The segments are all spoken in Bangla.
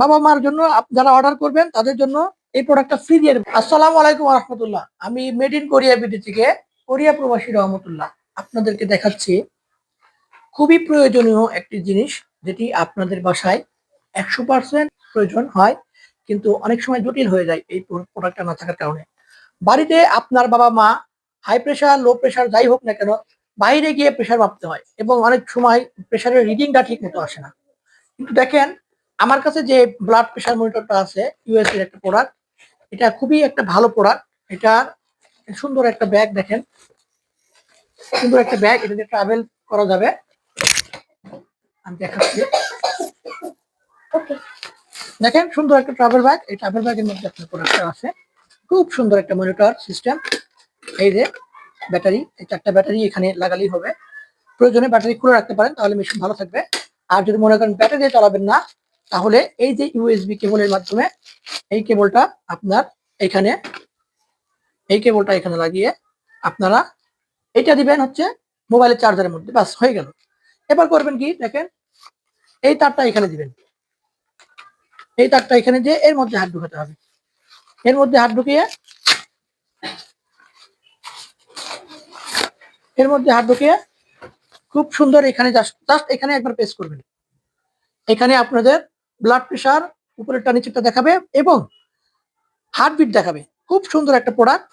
বাবা মার জন্য যারা অর্ডার করবেন, তাদের জন্য এই প্রোডাক্টটা ফ্রি দিয়ে আসসালামু আলাইকুম রহমতুল্লাহ। আমি মেড ইন কোরিয়া বিডি থেকে কোরিয়া প্রবাসী রহমতুল্লাহ। আপনাদেরকে দেখাচ্ছি খুবই প্রয়োজনীয় একটি জিনিস, যেটি আপনাদের বাসায় একশো পার্সেন্ট প্রয়োজন হয়, কিন্তু অনেক সময় জটিল হয়ে যায় এই প্রোডাক্টটা না থাকার কারণে। বাড়িতে আপনার বাবা মা হাই প্রেশার লো প্রেশার যাই হোক না কেন, বাইরে গিয়ে প্রেশার মাপতে হয় এবং অনেক সময় প্রেশারের রিডিংটা ঠিক মতো আসে না। কিন্তু দেখেন আমার কাছে যে ব্লাড প্রেশার মনিটরটা আছে ইউএস এর একটা প্রোডাক্ট এটা খুবই একটা ভালো প্রোডাক্ট এটা সুন্দর একটা ব্যাগ দেখেন। সুন্দর একটা ব্যাগ এটা দিয়ে ট্রাভেল করা যাবে। আমি দেখাচ্ছি। দেখেন সুন্দর একটা ট্রাভেল ব্যাগ এই ট্রাভেল ব্যাগের মধ্যে আপনার প্রোডাক্টটা আছে। খুব সুন্দর একটা মনিটর সিস্টেম এই যে ব্যাটারি এই চারটা ব্যাটারি এখানে লাগালেই হবে। প্রয়োজনে ব্যাটারি খুলে রাখতে পারেন তাহলে মেশিন ভালো থাকবে। আর যদি মনে করেন ব্যাটারি দিয়ে চালাবেন না তাহলে এই যে ইউএসবি কেবলের মাধ্যমে এই কেবলটা আপনার এখানে, এই কেবলটা এখানে লাগিয়ে আপনারা এটা দিবেন হচ্ছে মোবাইলের চার্জারের মধ্যে বাস হয়ে গেল। এবার করবেন কি, দেখেন, এই তারটা এখানে দিবেন। এই তারটা এখানে দিয়ে এর মধ্যে হাত ঢুকাতে হবে। এর মধ্যে হাত ঢুকিয়ে, এর মধ্যে হাত ঢুকিয়ে খুব সুন্দর এখানে জাস্ট জাস্ট এখানে একবার প্রেস করবেন। এখানে আপনাদের ব্লাড প্রেশার উপরেরটা নিচেরটা দেখাবে এবং হার্টবিট দেখাবে। খুব সুন্দর একটা প্রোডাক্ট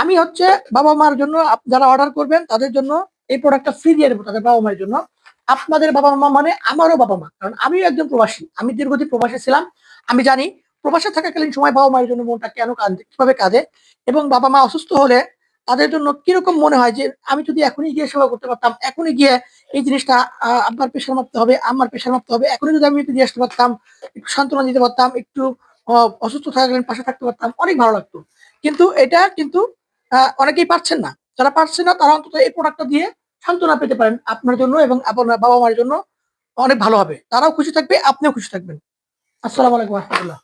আমি হচ্ছে বাবা মার জন্য যারা অর্ডার করবেন, তাদের জন্য এই প্রোডাক্টটা ফ্রি দিয়ে দেবো তাদের বাবা মায়ের জন্য। আপনাদের বাবা মা মানে আমারও বাবা মা। কারণ আমিও একজন প্রবাসী। আমি দীর্ঘদিন প্রবাসে ছিলাম। আমি জানি প্রবাসে থাকাকালীন সময় বাবা মায়ের জন্য মনটা কেন কাঁদে, কীভাবে কাঁদে এবং বাবা মা অসুস্থ হলে তাদের জন্য কীরকম মনে হয় যে আমি যদি এখনই গিয়ে সেবা করতে পারতাম, এখনই গিয়ে এই জিনিসটা আপনার প্রেশার মাপতে হবে, আমার পেশার মাপতে হবে, এখনই যদি আমি একটু দিয়ে আসতে পারতাম, একটু সান্ত্বনা দিতে পারতাম, একটু অসুস্থ থাকাকালীন পাশে থাকতে পারতাম, অনেক ভালো লাগতো। কিন্তু এটা কিন্তু অনেকেই পারছেন না। যারা পারছেন না, তারা অন্তত এই প্রোডাক্টটা দিয়ে সান্ত্বনা পেতে পারেন আপনার জন্য এবং আপনার বাবা মায়ের জন্য অনেক ভালো হবে। তারাও খুশি থাকবে, আপনিও খুশি থাকবেন। আসসালামু আলাইকুম রহমতুল্লাহ।